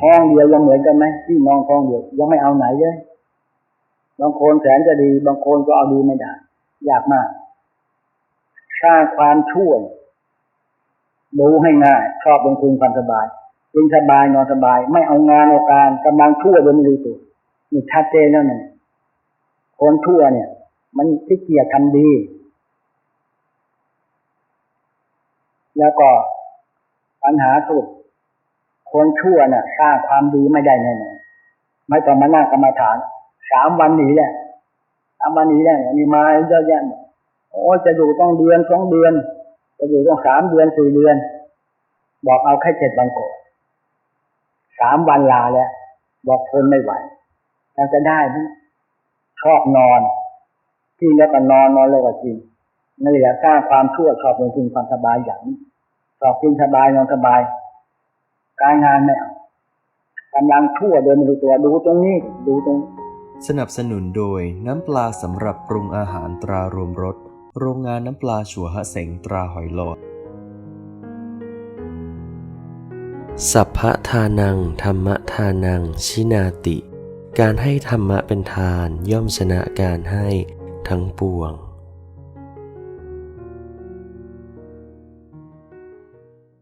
ท้องเดียวยังเหมือนกันไหมพี่น้องท้องเดียวยังไม่เอาไหนเลยบางคนแสนจะดีบางคนก็เอาดีไม่ได้ยากมากสร้างความช่วยดูให้ง่าย ชอบลงทุนความสบายกินสบายนอนสบาย ไม่เอางานเอาการกำลังชั่วโดยไม่รู้ตัวนี่ชัดเจนแล้วเนี่ยคนชั่วเนี่ย มันขี้เกียจทำดี แล้วก็ปัญหาสุด คนชั่วน่ะสร้างความดีไม่ได้แน่นอนไม่ต้องมานั่งกรรมฐานสามวันหนีแหละสามวันหนีแหละมีมาเยอะแยะหมดโอ้จะอยู่ต้องเดือนสองเดือน จะอยู่ต้องสามเดือนสี่เดือน บอกเอาแค่เจ็ดวันก่อนสามวันลาแล้วบอกทนไม่ไหวเราจะได้ไหมชอบนอนกินแล้วก็นอนนอนแล้วก็กินนี่แหละสร้างความชั่วชอบลงทุนความสบายอย่างนี้ชอบกินสบายนอนสบาย การงานไม่เอากำลังชั่วโดยไม่รู้ตัวดูตรงนี้ดูตรงสนับสนุนโดยน้ำปลาสำหรับปรุงอาหารตรารวมรสโรงงานน้ำปลาชัวฮะเสงตราหอยหลอด สัพพะทานัง ธรรมทานัง ชินาติ การให้ธรรมะเป็นทานย่อมชนะการให้ทั้งปวง